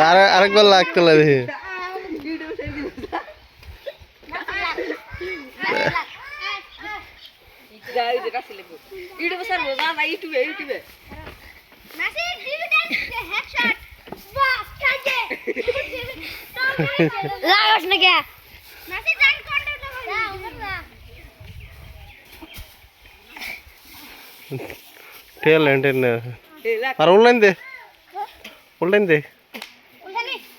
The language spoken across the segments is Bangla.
আর আরেকবার লাগতো লাগে ইউটিউবে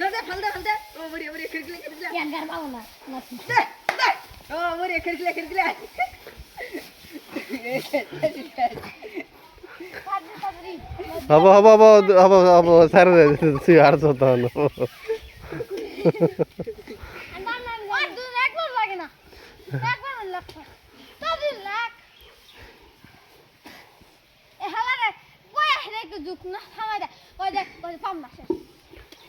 দে ফালদে ফালদে ও মরি হব হব হব হব হব স্যার সি আর তো হলো ঝুঁক না থামাই দেয় ওই দেখ পাম না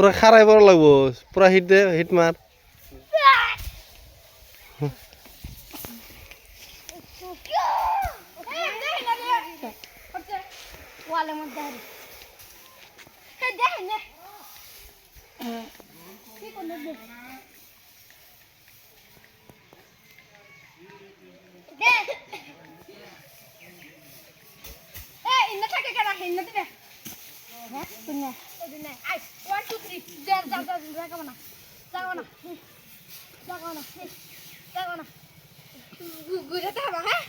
পুরা খারাপ বড় লাগবো পুরা হিট দে হিট মার ওয়ালের মধ্যে হারি এই দেখেন না কি করলে দে। দে এই ইন্না থাকে কেন? ইন্না দিবে হ্যাঁ তুমি ওদিন আই ওয়ান টু থ্রি যা যা যা না যাগাও না যাগাও না যাগাও না। গুজাতে হবে হ্যাঁ?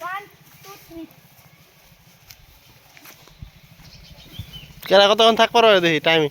ওয়ান টু থ্রি কেরা কতক্ষণ থাকবার দেখি টাইম